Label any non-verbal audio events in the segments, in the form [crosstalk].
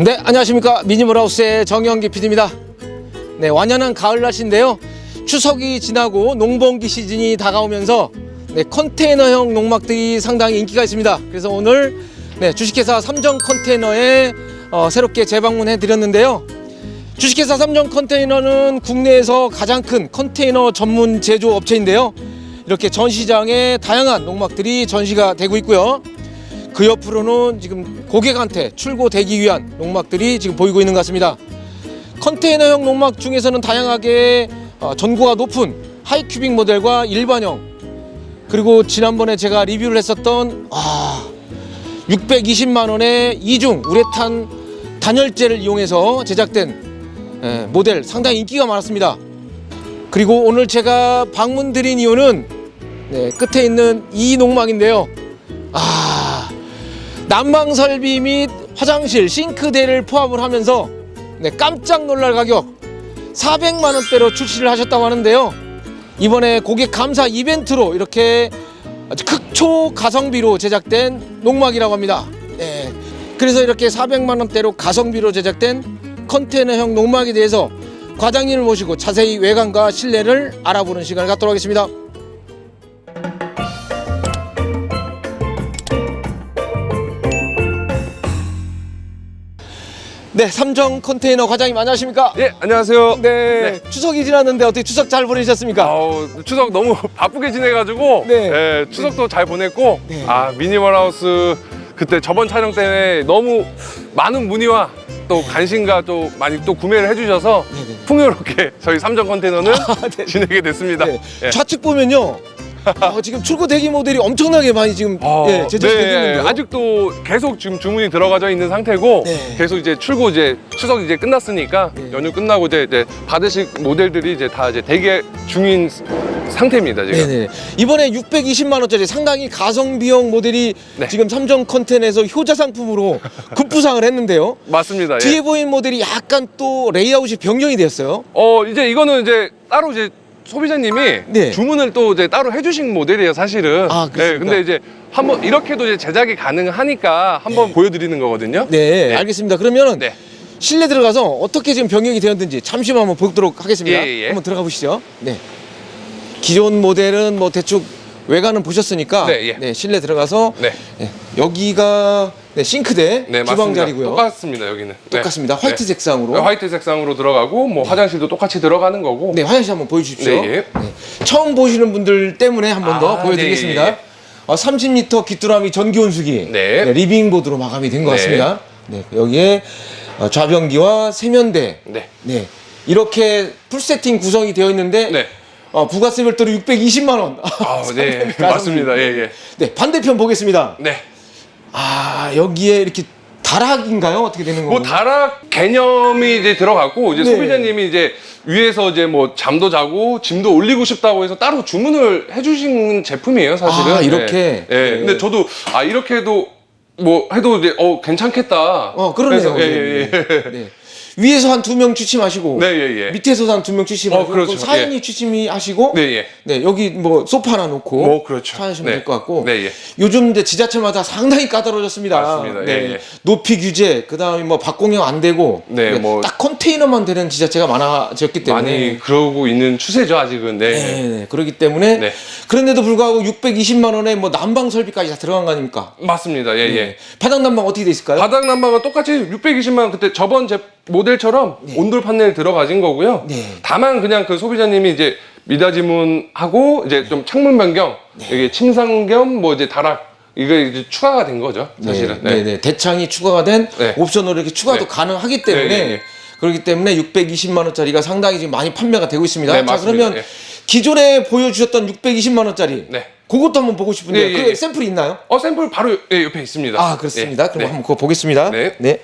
네, 안녕하십니까. 미니멀하우스의 정영기 PD입니다. 네, 완연한 가을 날씨인데요. 추석이 지나고 농번기 시즌이 다가오면서 네, 컨테이너형 농막들이 상당히 인기가 있습니다. 그래서 오늘 네, 주식회사 삼정 컨테이너에 어, 새롭게 재방문해 드렸는데요. 주식회사 삼정 컨테이너는 국내에서 가장 큰 컨테이너 전문 제조 업체인데요. 이렇게 전시장에 다양한 농막들이 전시가 되고 있고요. 그 옆으로는 지금 고객한테 출고되기 위한 농막들이 지금 보이고 있는 것 같습니다. 컨테이너형 농막 중에서는 다양하게 어, 전고가 높은 하이큐빅 모델과 일반형 그리고 지난번에 제가 리뷰를 했었던 아, 620만 원의 이중 우레탄 단열재를 이용해서 제작된 예, 모델 상당히 인기가 많았습니다. 그리고 오늘 제가 방문 드린 이유는 네, 끝에 있는 이 농막인데요. 아, 난방 설비 및 화장실 싱크대를 포함을 하면서 네, 깜짝 놀랄 가격 400만 원대로 출시를 하셨다고 하는데요. 이번에 고객 감사 이벤트로 이렇게 아주 극초 가성비로 제작된 농막이라고 합니다. 네. 그래서 이렇게 400만 원대로 가성비로 제작된 컨테이너형 농막에 대해서 과장님을 모시고 자세히 외관과 실내를 알아보는 시간을 갖도록 하겠습니다. 네, 삼정 컨테이너 과장님 안녕하십니까? 예, 안녕하세요. 네, 추석이 지났는데 어떻게 추석 잘 보내셨습니까? 아우, 추석 너무 [laughs] 바쁘게 지내가지고 네. 예, 추석도 잘 보냈고 네. 아 미니멀하우스 그때 저번 촬영 때문에 너무 많은 문의와 또 관심과 또 많이 또 구매를 해주셔서 네네. 풍요롭게 저희 삼정 컨테이너는 [laughs] 네. 지내게 됐습니다. 네. 예. 좌측 보면요. [laughs] 어, 지금 출고 대기 모델이 엄청나게 많이 지금 아, 예, 제작되고 있는데요. 아직도 계속 지금 주문이 들어가져 있는 상태고 네. 계속 이제 출고 이제 추석 이제 끝났으니까 네. 연휴 끝나고 이제, 이제 받으실 모델들이 이제 다 이제 대기 중인 상태입니다 지금. 네네. 이번에 620만 원짜리 상당히 가성비형 모델이 네. 지금 삼정 컨텐에서 효자 상품으로 [laughs] 급부상을 했는데요. 맞습니다. 예. 뒤에 보인 모델이 약간 또 레이아웃이 변경이 됐어요. 어 이제 이거는 이제 따로 이제 소비자님이 네. 주문을 또 이제 따로 해주신 모델이에요 사실은. 아, 그렇습니까? 네, 근데 이제 한번 이렇게도 이제 제작이 가능하니까 한번 보여드리는 거거든요. 네, 네. 알겠습니다. 그러면은 네. 실내 들어가서 어떻게 지금 변경이 되었는지 잠시만 한번 보도록 하겠습니다. 예, 예, 예. 한번 들어가 보시죠. 네. 기존 모델은 뭐 대충 외관은 보셨으니까 네, 예. 실내 들어가서 네. 네, 여기가 네, 싱크대 네, 주방 맞습니다. 자리고요. 똑같습니다 여기는. 똑같습니다. 네. 화이트 네. 색상으로. 네, 화이트 색상으로 들어가고 뭐 화장실도 똑같이 들어가는 거고. 네, 화장실 한번 보여주십시오. 네, 예. 네. 처음 보시는 분들 때문에 한 번 더 아, 보여드리겠습니다. 네, 예, 예. 어, 30리터 귀뚜라미 전기 온수기 네. 리빙보드로 마감이 된 것 네. 같습니다. 네, 여기에 어, 좌변기와 세면대 네. 네, 이렇게 풀 세팅 구성이 되어 있는데 네. 어, 부가세 별도로 620만 원. 아, [laughs] 네. 가성비. 맞습니다. 예, 예. 네, 반대편 보겠습니다. 네. 아, 여기에 이렇게 다락인가요? 어떻게 되는 뭐 건가요? 다락 개념이 이제 들어갔고 이제 네. 소비자님이 이제 위에서 이제 뭐 잠도 자고 짐도 올리고 싶다고 해서 따로 주문을 해주신 제품이에요 사실은. 아, 이렇게? 예. 예. 네. 근데 저도 아 이렇게 해도 뭐 해도 이제 어 괜찮겠다. 어, 그러네요. 그래서, 예, 예, 예. 네. 네. 위에서 한 두 명 취침하시고 네, 예, 예. 밑에서 한 두 명 취침하시고 어, 그렇죠. 또 사인이 취침하시고 네, 예. 네, 여기 뭐 소파 하나 놓고 뭐, 그렇죠. 사시면 네. 될것 같고 네, 예. 요즘 이제 지자체마다 상당히 까다로워졌습니다. 맞습니다. 네. 예, 예. 높이 규제, 그다음에 뭐 박공형 안 되고 네, 네, 뭐- 딱 컨테이너만 되는 지자체가 많아졌기 때문에 많이 그러고 있는 추세죠 아직은. 네. 네, 네. 그렇기 때문에 네. 그런데도 불구하고 620만 원에 뭐 난방 설비까지 다 들어간 거 아닙니까? 맞습니다. 예, 예. 네. 바닥 난방 어떻게 돼 있을까요? 바닥 난방은 똑같이 620만 원 그때 저번 제 모델처럼 온돌 판넬 들어가진 거고요. 네. 다만 그냥 그 소비자님이 이제 미닫이문하고 이제 좀 창문 변경, 네. 이게 침상 겸 뭐 이제 다락 이게 이제 추가가 된 거죠. 사실은. 네, 네, 네. 대창이 추가가 된 네. 옵션으로 이렇게 추가도 네. 가능하기 때문에 네, 네, 네. 그렇기 때문에 620만 원짜리가 상당히 지금 많이 판매가 되고 있습니다. 네, 자, 맞습니다. 그러면 예. 기존에 보여주셨던 620만 원짜리 네. 그것도 한번 보고 싶은데 예, 예, 그 예. 샘플이 있나요? 어 샘플 바로 예, 옆에 있습니다. 아 그렇습니다. 예. 그럼 네. 한번 그거 보겠습니다. 네. 네.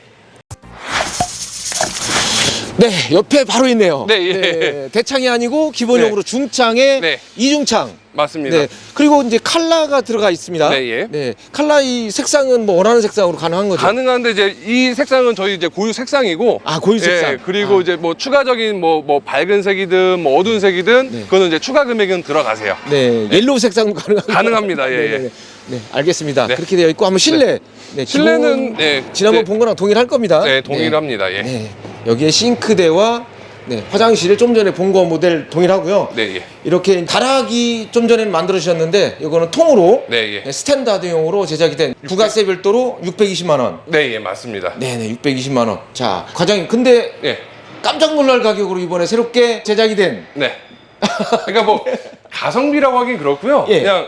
네, 옆에 바로 있네요. 네, 예. 대창이 아니고 기본적으로 중창에 네. 이중창. 맞습니다. 네. 그리고 이제 칼라가 들어가 있습니다. 네, 예. 네. 칼라 이 색상은 뭐 원하는 색상으로 가능한 거죠? 가능한데 이제 이 색상은 저희 이제 고유 색상이고 아, 고유 색상. 예, 그리고 아. 이제 뭐 추가적인 뭐 뭐 밝은 색이든 뭐 어두운 색이든 네. 그거는 이제 추가 금액은 들어가세요. 네. 옐로우 색상도 가능한 가능합니다. 예, 네, 예. 네, 네. 네, 알겠습니다. 네. 그렇게 되어 있고 한번 실내. 네. 실내는 네, 지난번 네. 본 거랑 동일할 겁니다. 네, 동일합니다. 예. 네. 여기에 싱크대와 네, 화장실을 좀 전에 본 거 모델 동일하고요. 네, 예. 이렇게 다락이 좀 전에 만들어 주셨는데 이거는 통으로 네, 예. 네, 스탠다드용으로 제작이 된 부가세 별도로 620만 원. 네, 예, 맞습니다. 네 네 620만 원. 자 과장님 근데 예. 깜짝 놀랄 가격으로 이번에 새롭게 제작이 된 네. 그러니까 뭐 [laughs] 가성비라고 하긴 그렇고요. 예. 그냥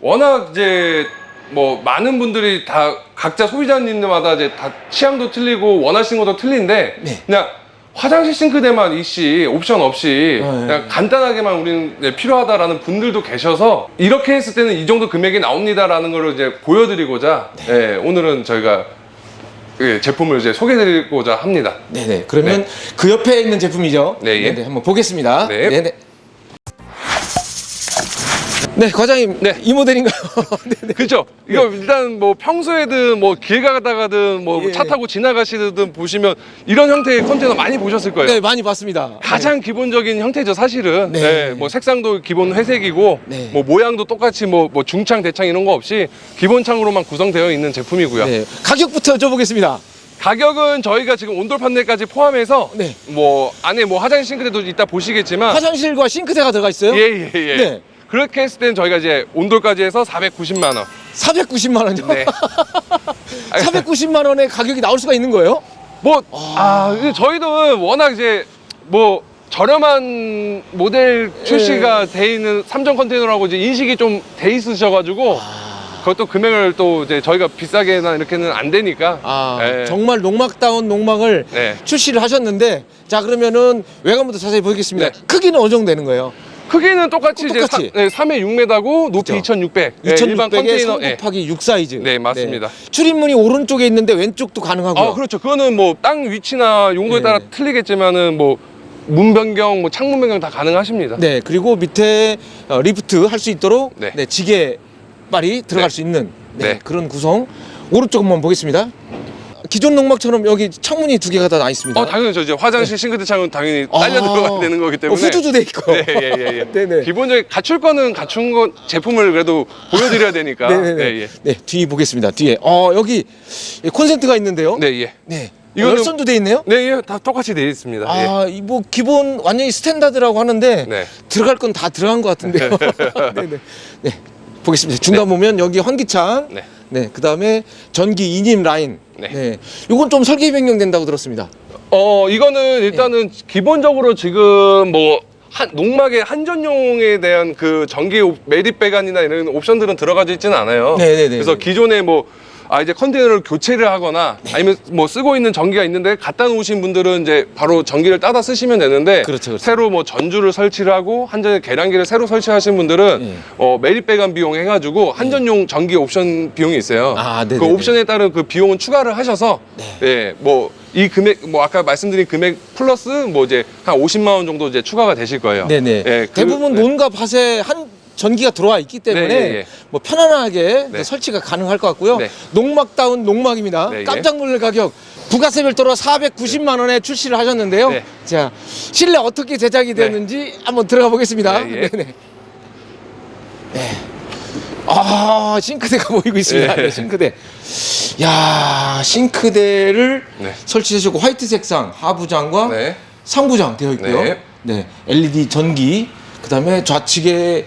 워낙 이제 뭐 많은 분들이 다 각자 소비자님들마다 이제 다 취향도 틀리고 원하시는 것도 틀린데 네. 그냥 화장실 싱크대만 이씨 옵션 없이 네. 그냥 간단하게만 우리는 이제 필요하다라는 분들도 계셔서 이렇게 했을 때는 이 정도 금액이 나옵니다라는 걸 이제 보여드리고자 네. 예, 오늘은 저희가 그 제품을 이제 소개드리고자 합니다. 네네 그러면 네. 그 옆에 있는 제품이죠. 네, 예. 네네 한번 보겠습니다. 네. 네네. 네 과장님 네. 이 모델인가요? 네 네. [laughs] 그죠? 이거 일단 뭐 평소에든 뭐 길 가다가든 뭐 예, 차 예. 타고 지나가시든 보시면 이런 형태의 컨테이너 많이 보셨을 거예요. 네 많이 봤습니다. 가장 기본적인 형태죠, 사실은. 네. 네, 뭐 색상도 기본 회색이고, 네. 뭐 모양도 똑같이 뭐, 뭐 중창, 대창 이런 거 없이 기본 창으로만 구성되어 있는 제품이고요. 네. 가격부터 여쭤보겠습니다. 가격은 저희가 지금 온돌 판넬까지 포함해서 네. 뭐 안에 뭐 화장실 싱크대도 이따 보시겠지만 화장실과 싱크대가 들어가 있어요? 예예 예, 예. 네. 그렇게 했을 때는 저희가 이제 온돌까지 해서 490만 원. 490만 원요? 네. [laughs] 490만 원의 가격이 나올 수가 있는 거예요? 뭐, 아, 이게 저희도 워낙 이제 뭐 저렴한 모델 출시가 돼 있는 삼정 컨테이너라고 이제 인식이 좀 돼 있으셔가지고 그것도 금액을 또 이제 저희가 비싸게나 이렇게는 안 되니까. 아 예. 정말 농막다운 농막을 네. 출시를 하셨는데 자 그러면은 외관부터 자세히 보겠습니다. 네. 크기는 어느 정도 되는 거예요? 크기는 똑같이, 이제 똑같이. 사, 네, 3회 6m고 높이 그죠. 2600. 예, 일반 2600에 컨테이너. 3 예. 곱하기 6 사이즈. 네, 맞습니다. 출입문이 오른쪽에 있는데 왼쪽도 가능하고요. 아, 그렇죠. 그거는 뭐 땅 위치나 용도에 네. 따라 틀리겠지만은 뭐 문 변경, 뭐 창문 변경 다 가능하십니다. 네, 그리고 밑에 어, 리프트 할 수 있도록 네. 네. 지게 빨이 들어갈 네. 수 있는 네, 네. 그런 구성. 오른쪽 한번 보겠습니다. 기존 농막처럼 여기 창문이 두 개가 다 나 있습니다. 어, 당연히죠. 이제 화장실 싱크대 창은 당연히 딸려 아. 들어가야 되는 거기 때문에. 어, 후드도 돼 있고. 네, 예, 예, 예. 네네. [laughs] 기본적인 갖출 거는 갖춘 거 제품을 그래도 보여드려야 되니까. 네네네. [laughs] 예, 예. 네, 뒤 보겠습니다. 뒤에. 어, 여기 콘센트가 있는데요. 네, 예. 네. 이거는- 열선도 돼 있네요. 네, 예. 다 똑같이 되어 있습니다. 예. 아, 이뭐 기본 완전히 스탠다드라고 하는데 네. 들어갈 건 다 들어간 것 같은데요. 네 네. [laughs] 네. 보겠습니다. 중간 보면 여기 환기창. 네. 네. 그다음에 전기 인임 라인. 네. 네. 요건 좀 설계 변경된다고 들었습니다. 어, 이거는 일단은 기본적으로 지금 뭐 한, 농막의 한전용에 대한 그 전기 옵- 매립 배관이나 이런 옵션들은 들어가져 있지는 않아요. 네 네 네. 그래서 기존에 뭐 아, 이제 컨테이너를 교체를 하거나 네. 아니면 뭐 쓰고 있는 전기가 있는데 갖다 놓으신 분들은 이제 바로 전기를 따다 쓰시면 되는데 그렇죠, 그렇죠. 새로 뭐 전주를 설치를 하고 한전에 계량기를 새로 설치하신 분들은 네. 어, 매립 배관 비용 해가지고 한전용 전기 옵션 비용이 있어요. 아, 그 네네네. 옵션에 따른 그 비용은 추가를 하셔서 예, 뭐 이 금액 뭐 아까 말씀드린 금액 플러스 뭐 이제 한 50만 원 정도 이제 추가가 되실 거예요. 네네. 예, 그- 대부분 네. 논과 밭에 한 전기가 들어와 있기 때문에 네, 예, 예. 뭐 편안하게 네. 설치가 가능할 것 같고요. 네. 농막다운 농막입니다. 네, 예. 깜짝 놀랄 가격. 부가세 별도로 490만 원에 출시를 하셨는데요. 네. 자, 실내 어떻게 제작이 됐는지 한번 들어가 보겠습니다. 네, 예. 네네. 네. 아, 싱크대가 [laughs] 보이고 있습니다. 예. 네, 싱크대. 야, 싱크대를 네. 설치해 주고 화이트 색상 하부장과 네. 상부장 되어 있고요. 네. 네. LED 전기. 그 다음에 좌측에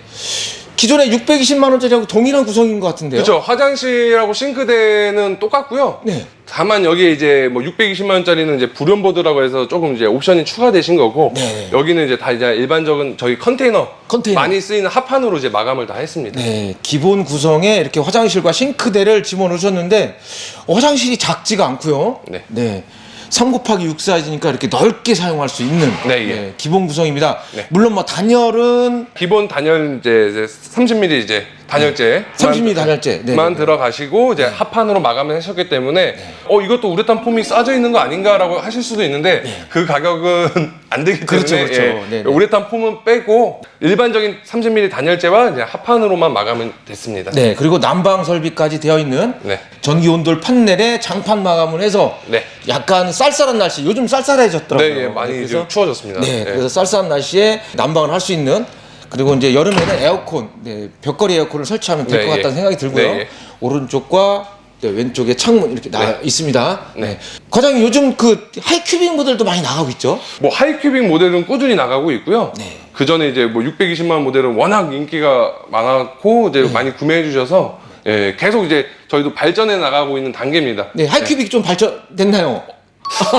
기존에 620만 원짜리하고 동일한 구성인 것 같은데요. 그렇죠. 화장실하고 싱크대는 똑같고요. 네. 다만 여기에 이제 뭐 620만 원짜리는 이제 불연보드라고 해서 조금 이제 옵션이 추가되신 거고 네. 여기는 이제 다 이제 일반적인 저희 컨테이너, 컨테이너. 많이 쓰이는 합판으로 이제 마감을 다 했습니다. 네, 기본 구성에 이렇게 화장실과 싱크대를 집어넣으셨는데 어, 화장실이 작지가 않고요. 네. 3 곱하기 6 사이즈니까 이렇게 넓게 사용할 수 있는 네, 예. 기본 구성입니다. 네. 물론 뭐 단열은 기본 단열 이제, 이제 30mm 이제 단열재 30mm 단열재. 네. 만 들어가시고 이제 합판으로 마감을 하셨기 때문에 어 이것도 우레탄 폼이 싸져 있는 거 아닌가라고 하실 수도 있는데 그 가격은 [laughs] 안 되기 때문에 그렇죠, 그렇죠. 예, 네네. 우레탄 폼은 빼고 일반적인 30mm 단열재와 이제 합판으로만 마감은 됐습니다. 네, 그리고 난방 설비까지 되어 있는 네. 전기 온돌 판넬에 장판 마감을 해서 네. 약간 쌀쌀한 날씨, 요즘 쌀쌀해졌더라고요. 네, 예, 많이 그래서 좀 추워졌습니다. 네, 예. 그래서 쌀쌀한 날씨에 난방을 할 수 있는 그리고 이제 여름에는 에어컨, 네, 벽걸이 에어컨을 설치하면 될 네, 것 예. 같다는 생각이 들고요. 네, 예. 오른쪽과 네, 왼쪽에 창문 이렇게 나 네. 있습니다. 네. 네. 과장님 요즘 그 하이큐빅 모델도 많이 나가고 있죠? 뭐 하이큐빅 모델은 꾸준히 나가고 있고요. 네. 그 전에 이제 뭐 620만 모델은 워낙 인기가 많았고 이제 네. 많이 구매해 주셔서 예, 계속 이제 저희도 발전해 나가고 있는 단계입니다. 네, 하이큐빅 좀 발전됐나요?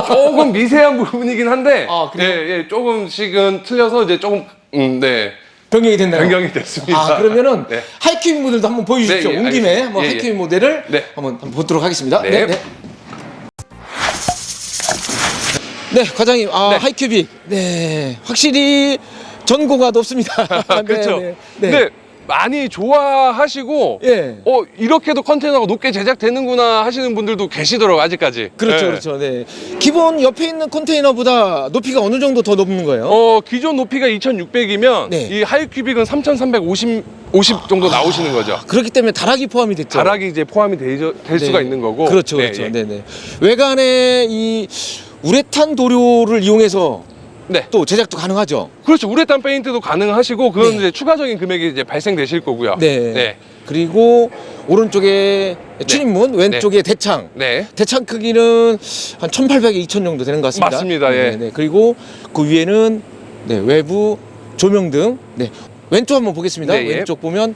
조금 미세한 부분이긴 한데 아, 그래요? 예, 예, 조금씩은 틀려서 이제 조금 음, 네. 변경이 됐나요? 변경이 됐습니다. 아 그러면은 네. 하이큐빅 모델도 한번 보여주십시오. 네, 예, 온 김에 알겠습니다. 한번 예, 예. 하이큐빅 모델을 네. 한번, 한번 보도록 하겠습니다. 네. 네, 네. 네, 과장님, 아 네. 하이큐빅, 네, 확실히 전고가 높습니다. [laughs] 그렇죠. 네, 네. 근데 많이 좋아하시고 예. 어 이렇게도 컨테이너가 높게 제작되는구나 하시는 분들도 계시더라고 요 아직까지. 그렇죠, 예. 그렇죠. 네. 기본 옆에 있는 컨테이너보다 높이가 어느 정도 더 높은 거예요? 어 기존 높이가 2,600이면 네. 이 하이큐빅은 3,350 50 정도 나오시는 거죠. 그렇기 때문에 다락이 포함이 됐죠. 자락이 이제 포함이 되, 될 네. 수가 있는 거고. 그렇죠, 네, 그렇죠. 예. 네, 네. 외관에 이 우레탄 도료를 이용해서 네. 또 제작도 가능하죠. 그렇죠. 우레탄 페인트도 가능하시고 그건 네. 이제 추가적인 금액이 이제 발생되실 거고요. 네. 네. 그리고 오른쪽에 출입문, 왼쪽에 대창. 네. 대창 크기는 한 1800에 2000 정도 되는 것 같습니다. 맞습니다, 예. 네, 네. 그리고 그 위에는 네, 외부 조명 등. 네. 왼쪽 한번 보겠습니다. 네, 예. 왼쪽 보면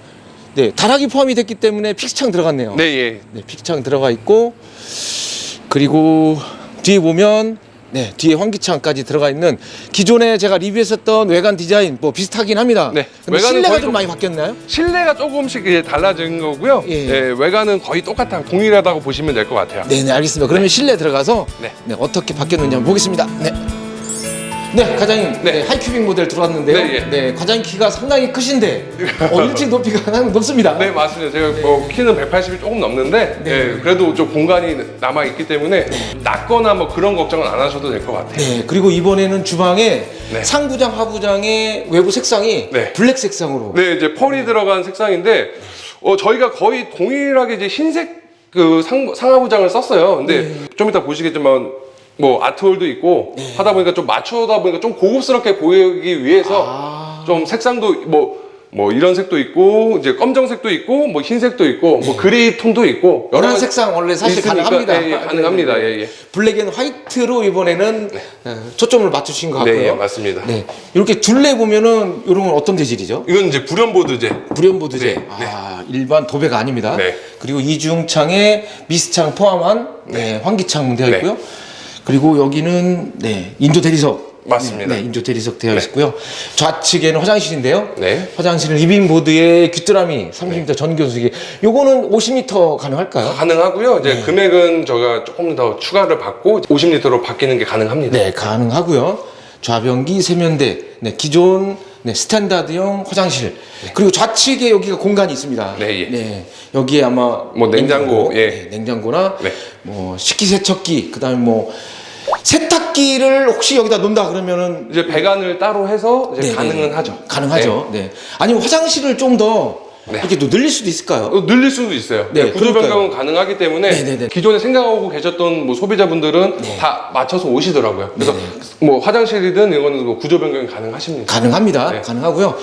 네, 다락이 포함이 됐기 때문에 픽스창 들어갔네요. 네, 예. 네, 픽스창 들어가 있고 그리고 뒤에 보면 네, 뒤에 환기창까지 들어가 있는 기존에 제가 리뷰했었던 외관 디자인 뭐 비슷하긴 합니다. 네, 근데 외관은 실내가 거의 좀 또- 많이 바뀌었나요? 실내가 조금씩 이제 달라진 거고요. 예. 예, 외관은 거의 똑같아 동일하다고 보시면 될 것 같아요. 네, 네, 알겠습니다. 그러면 실내 들어가서 네. 네, 어떻게 바뀌었는지 한번 보겠습니다. 네. 네, 과장님. 네. 네. 하이큐빅 모델 들어왔는데요. 네, 네, 예. 과장님 키가 상당히 크신데 어, 일찍 높이가 상당히 높습니다. 네, 맞습니다. 제가 뭐 키는 180이 조금 넘는데 네. 예, 그래도 좀 공간이 남아 있기 때문에 낮거나 뭐 그런 걱정은 안 하셔도 될 것 같아요. 네, 그리고 이번에는 주방에 네. 상부장, 하부장의 외부 색상이 네. 블랙 색상으로 네, 이제 펄이 들어간 색상인데 어, 저희가 거의 동일하게 이제 흰색 그 상, 상하부장을 썼어요. 근데 네. 좀 이따 보시겠지만 뭐 아트홀도 있고 하다 보니까 좀 맞추다 보니까 좀 고급스럽게 보이기 위해서 아. 좀 색상도 뭐 뭐 이런 색도 있고 이제 검정색도 있고 뭐 흰색도 있고 뭐 그레이 톤도 있고 여러 가지 색상 원래 사실 있으니까, 가능합니다. 예, 예, 가능합니다. 네, 네. 예, 예. 블랙 앤 화이트로 이번에는 어, 초점을 맞추신 것 같고요. 네, 예, 맞습니다. 네, 이렇게 둘레 보면은 이런 건 어떤 재질이죠? 이건 이제 불연보드제. 불연보드제. 네, 아, 일반 도배가 아닙니다. 네. 그리고 이중창에 미스창 포함한 네, 환기창 되어 네. 있고요. 그리고 여기는 네, 인조 대리석. 맞습니다. 네, 인조 대리석 되어 네. 있고요. 좌측에는 화장실인데요. 네. 화장실은 리빙 보드에 귀뚜라미 30m 전교수기. 요거는 50m 가능할까요? 가능하고요. 네. 이제 금액은 저가 조금 더 추가를 받고 50리터로 바뀌는 게 가능합니다. 네, 가능하고요. 좌변기 세면대, 네, 기존 네, 스탠다드형 화장실. 그리고 좌측에 여기가 공간이 있습니다. 네, 예. 여기에 아마 뭐 냉장고, 예. 네, 냉장고나 네. 뭐 식기세척기, 그다음에 뭐 세탁기를 혹시 여기다 놓는다 그러면은 이제 배관을 따로 해서 이제 네, 가능은 네. 하죠. 가능하죠. 네. 아니면 화장실을 좀 더 네. 이렇게 또 늘릴 수도 있을까요? 네. 어, 늘릴 수도 있어요. 네, 구조 그러니까요. 변경은 가능하기 때문에 네, 네, 네. 기존에 생각하고 계셨던 뭐 소비자분들은 다 맞춰서 오시더라고요. 그래서 뭐 화장실이든 이거는 뭐 구조 변경이 가능하십니다. 가능합니다. 네. 가능하고요.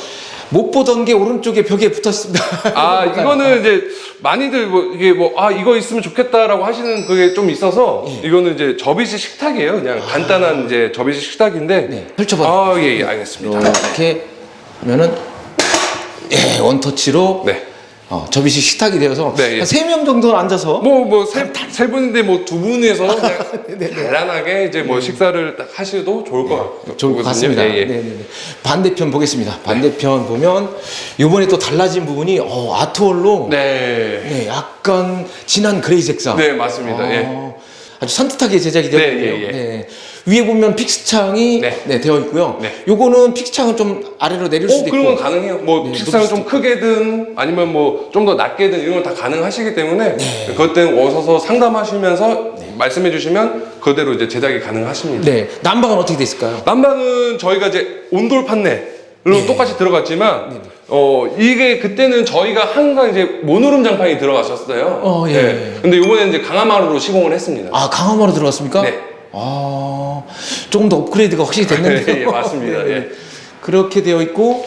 못 보던 게 오른쪽에 벽에 붙었습니다. [laughs] 아 [laughs] 이거는 이제 많이들 뭐 이게 뭐 아 이거 있으면 좋겠다라고 하시는 그게 좀 있어서 예. 이거는 이제 접이식 식탁이에요. 그냥 간단한 이제 접이식 식탁인데 아. 네, 펼쳐봐. 아 예 예, 알겠습니다. 이렇게 하면은 예, 원터치로 네. 어, 접이식 식탁이 되어서 네, 예. 한 세 명 정도는 앉아서 뭐뭐세 분인데 뭐 두 분에서 [laughs] 네, 그냥 간단하게 이제 뭐 식사를 딱 하셔도 좋을 것 같거든요. 좋을 것 같습니다. 예, 예. 네, 네, 네. 반대편 보겠습니다. 반대편 보면 이번에 또 달라진 부분이 어, 아트홀로 네. 네, 약간 진한 그레이 색상. 네, 맞습니다. 예. 어, 아주 산뜻하게 제작이 되어 네. 예, 예. 네. 위에 보면 픽스 창이 네. 네, 되어 있고요. 네. 요거는 픽스 창은 좀 아래로 내릴 오, 수도 그런 건 있고. 가능해요. 뭐 네, 높일 좀 크게든 아니면 뭐 좀 더 낮게든 이런 건 다 가능하시기 때문에 네. 그것 때문에 오셔서 상담하시면서 말씀해 주시면 그대로 이제 제작이 가능하십니다. 네. 난방은 어떻게 돼 있을까요? 난방은 저희가 이제 온돌 판넬로 네. 똑같이 들어갔지만 어 이게 그때는 저희가 항상 이제 모노룸 장판이 들어갔었어요. 어, 예. 근데 이번에 이제 강화마루로 시공을 했습니다. 아, 강화마로 들어갔습니까? 네. 아, 조금 더 업그레이드가 확실히 됐는데요. [laughs] 예, 맞습니다. [laughs] 예. 그렇게 되어 있고,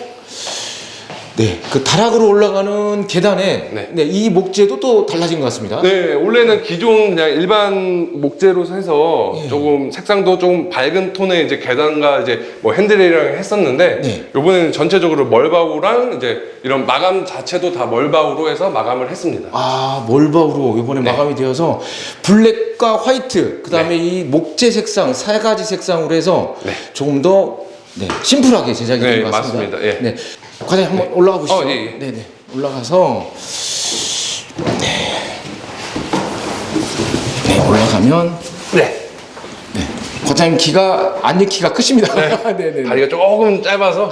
네, 그 다락으로 올라가는 계단에 네. 네. 이 목재도 또 달라진 것 같습니다. 네, 원래는 기존 그냥 일반 목재로 해서 예. 조금 색상도 좀 밝은 톤의 이제 계단과 이제 뭐 핸들이랑 했었는데 네. 이번에는 전체적으로 멀바우랑 이제 이런 마감 자체도 다 멀바우로 해서 마감을 했습니다. 아, 몰바우로 이번에 네. 마감이 되어서 블랙과 화이트, 그 다음에 이 목재 색상, 세 가지 색상으로 해서 네. 조금 더 네, 심플하게 제작이 네, 된 것 같습니다. 맞습니다. 예. 네. 과장님 한번 올라가 보시죠. 어, 예, 예. 네, 네. 올라가서 네. 네, 올라가면 네. 과장님 키가 안녕 키가 크십니다. [laughs] 네, 네. 네. 다리가 조금 짧아서.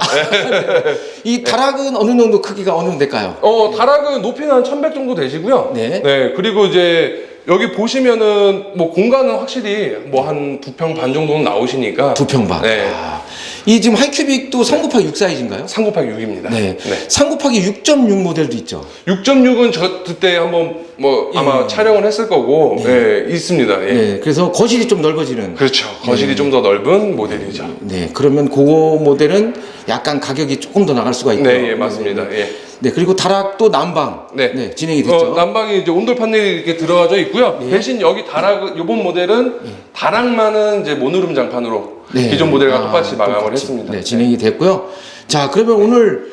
[laughs] 이 다락은 어느 정도 크기가 어느 정도 될까요? 어, 다락은 높이는 한 1100 정도 되시고요. 네. 그리고 이제 여기 보시면은 뭐 공간은 확실히 뭐 한 두 평 반 정도는 나오시니까. 두평 반. 네. 아, 이 지금 하이큐빅도 3 곱하기 6 사이즈인가요? 3 곱하기 6입니다. 네. 3 곱하기 6.6 모델도 있죠. 6.6은 저 그때 한번 뭐 아마 예. 촬영을 했을 거고 예, 있습니다. 예. 네. 그래서 거실이 좀 넓어지는. 그렇죠. 거실이 좀 더 넓은 모델이죠. 네. 그러면 그 모델은 약간 가격이 조금 더 나갈 수가 있고요. 네, 예, 맞습니다. 예. 네. 그리고 다락도 난방. 네. 진행이 됐죠. 어, 난방이 이제 온돌 판넬이 이렇게 들어가져 있고요. 네. 대신 여기 다락 이번 모델은 다락만은 이제 모노룸 장판으로 네. 기존 모델과 아, 똑같이 마감을 똑같이. 했습니다. 네, 진행이 됐고요. 자, 그러면 오늘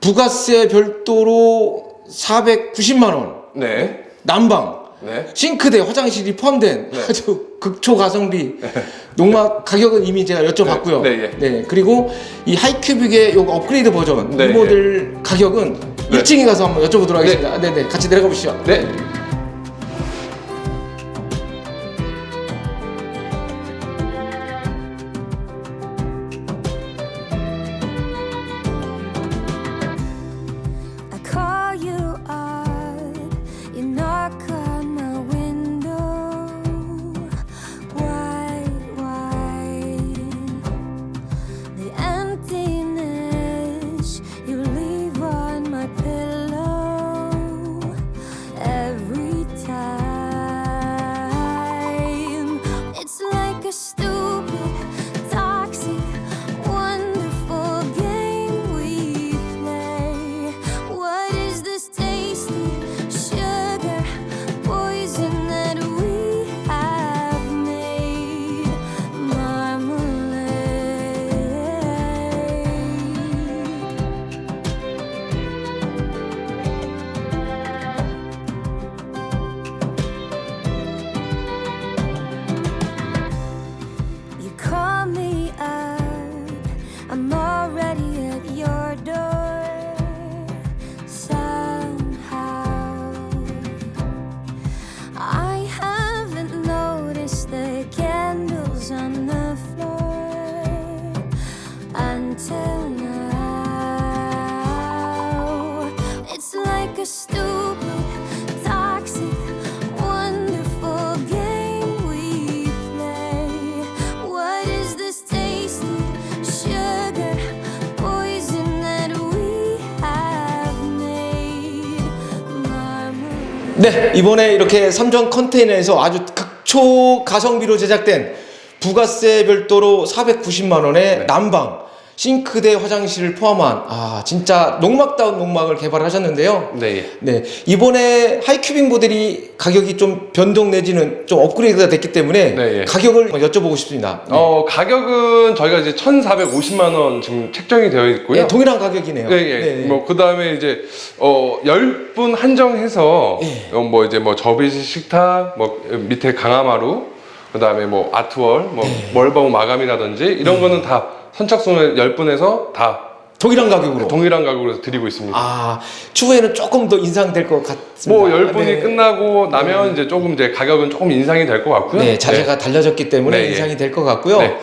부가세 별도로 490만 원, 네. 난방, 네. 싱크대, 화장실이 포함된 [laughs] 아주 극초 가성비 농막 가격은 이미 제가 여쭤봤고요. 네, 네, 그리고 이 하이큐빅의 요 업그레이드 버전 네, 이 모델 가격은 네. 1층에 가서 한번 여쭤보도록 하겠습니다. 네, 네, 같이 내려가 보시죠. 네. 네, 이번에 이렇게 삼정 컨테이너에서 아주 극초 가성비로 제작된 부가세 별도로 490만 원의 네. 난방, 싱크대, 화장실을 포함한 아 진짜 농막다운 농막을 개발하셨는데요. 네. 예. 네 이번에 하이큐빅 모델이 가격이 좀 변동 내지는 좀 업그레이드가 됐기 때문에 네, 예. 가격을 여쭤보고 싶습니다. 네. 어, 가격은 저희가 이제 1,450만 원 지금 책정이 되어 있고요. 네, 동일한 가격이네요. 예, 예. 네, 네. 뭐, 그 다음에 이제, 어, 10분 한정해서, 예. 어, 뭐, 이제 뭐, 접이식 식탁, 뭐, 밑에 강화마루, 그 다음에 뭐, 아트월, 뭐, 네. 멀바우 마감이라든지, 이런 거는 다 선착순을 10분에서 다 동일한 가격으로. 동일한 가격으로 드리고 있습니다. 아 추후에는 조금 더 인상될 것 같습니다. 뭐 열 분이 네. 끝나고 나면 이제 조금 이제 가격은 조금 인상이 될 것 같고요. 네, 자재가 달라졌기 때문에 네, 예. 인상이 될 것 같고요. 네.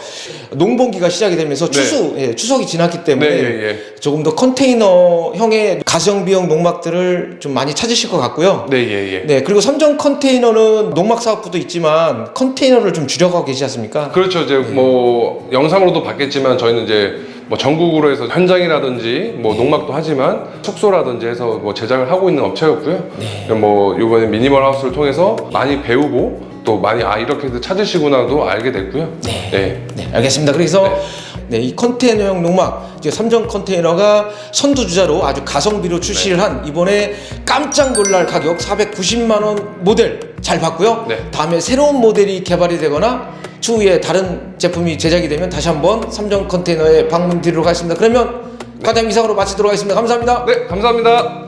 농번기가 시작이 되면서 네. 추수, 예, 추석이 지났기 때문에 네, 예, 예. 조금 더 컨테이너형의 가성비형 농막들을 좀 많이 찾으실 것 같고요. 네, 예, 예. 네, 그리고 삼정 컨테이너는 농막 사업부도 있지만 컨테이너를 좀 줄여가고 계시지 않습니까? 그렇죠. 이제 네. 뭐 영상으로도 봤겠지만 저희는 이제 뭐 전국으로 해서 현장이라든지 뭐 네. 농막도 하지만 숙소라든지 해서 뭐 제작을 하고 있는 업체였고요. 네. 뭐 이번에 미니멀 하우스를 통해서 많이 배우고 또 많이 아 이렇게도 찾으시구나도 알게 됐고요. 네. 네. 네, 알겠습니다. 그래서 네, 이 컨테이너형 농막, 이제 삼정 컨테이너가 선두주자로 아주 가성비로 출시를 한 이번에 깜짝 놀랄 가격 490만 원 모델 잘 봤고요. 네. 다음에 새로운 모델이 개발이 되거나 추후에 다른 제품이 제작이 되면 다시 한번 삼정 컨테이너에 방문 드리도록 하겠습니다. 그러면 과장 이상으로 마치도록 하겠습니다. 감사합니다. 네, 감사합니다.